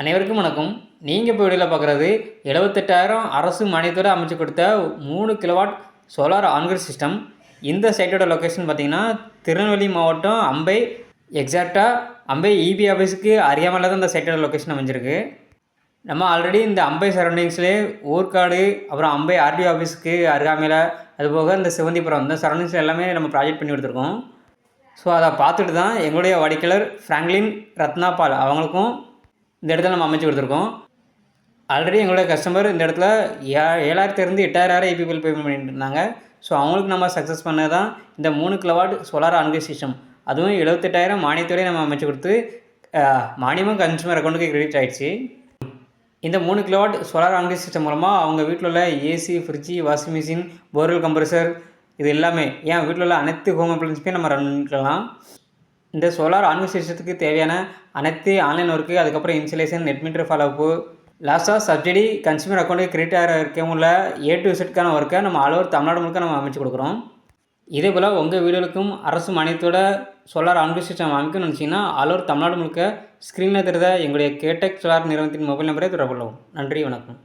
அனைவருக்கும் வணக்கம். நீங்கள் இப்போ வெளியில் பார்க்குறது எழுபத்தெட்டாயிரம் அரசு மானியத்தோடு அமைச்சு கொடுத்த மூணு கிலோவாட் சோலார் ஆன்கிரிட் சிஸ்டம் இந்த சைட்டோட லொக்கேஷன் பார்த்தீங்கன்னா திருநெல்வேலி மாவட்டம் அம்பை எக்ஸாக்டாக அம்பை இபி ஆஃபீஸுக்கு அறியாமல் தான் இந்த சைட்டோட லொக்கேஷன் அமைஞ்சிருக்கு. நம்ம ஆல்ரெடி இந்த அம்பை சரௌண்டிங்ஸ்லேயே ஊர்காடு அப்புறம் அம்பை ஆர்டிஓ ஆஃபீஸுக்கு அருகாமையில் அதுபோக இந்த சிவந்திபுரம் இந்த சரௌண்டிங்ஸில் எல்லாமே நம்ம ப்ராஜெக்ட் பண்ணி கொடுத்துருக்கோம். ஸோ அதை பார்த்துட்டு தான் எங்களுடைய வாடிக்கையாளர் ஃப்ராங்க்லின் ரத்னாபால் அவங்களுக்கும் இந்த இடத்துல நம்ம அமைச்சு கொடுத்துருக்கோம். ஆல்ரெடி எங்களுடைய கஸ்டமர் இந்த இடத்துல ஏ ஏழாயிரத்துலேருந்து எட்டாயிரம் ஐபி பில் பேமெண்ட் பண்ணிட்டு இருந்தாங்க ஸோ அவங்களுக்கு நம்ம சக்ஸஸ் பண்ணது தான் இந்த மூணு கிலோவாட் சோலார் ஆன்கை சிஸ்டம் அதுவும் எழுபத்தெட்டாயிரம் மானியத்தோடய நம்ம அமைச்சு கொடுத்து மானியமும் கன்சூமர் அக்கௌண்ட்டுக்கு கிரெடிட் ஆகிடுச்சு இந்த மூணு கிலோவாட் சோலார் ஆன்கை சிஸ்டம் மூலமாக அவங்க வீட்டில் உள்ள AC fridge washing machine borewell compressor இது எல்லாமே ஏன் வீட்டில் உள்ள அனைத்து ஹோம் அப்ளைன்ஸுமே நம்ம ரன் பண்ணிக்கலாம். இந்த சோலார் ஆன்மி சிஸ்டத்துக்கு தேவையான அனைத்து ஆன்லைன் ஒர்க்கு அதுக்கப்புறம் insulation net meter follow up லாஸ்ட்டாக சப்சிடி கன்சியூமர் அக்கௌண்ட்டுக்கு கிரெடிட் ஆகிற இருக்கவும் உள்ள ஏ டு செட்கான ஒர்க்கை நம்ம ஆல் ஓவர் தமிழ்நாடு முழுக்க நம்ம அமைச்சு கொடுக்குறோம். இதே போல் உங்கள் வீடுகளுக்கும் அரசு மானியத்தோட சோலார் ஆன்கி சிஸ்டம் அமைக்கணும்னு நினச்சிங்கன்னா ஆல் ஓவர் தமிழ்நாடு முழுக்க ஸ்க்ரீனில் தெரிந்த எங்களுடைய கேடெக் சோலார் நிறுவனத்தின் மொபைல் நம்பரை தொடர்பு கொள்ளவும். நன்றி வணக்கம்.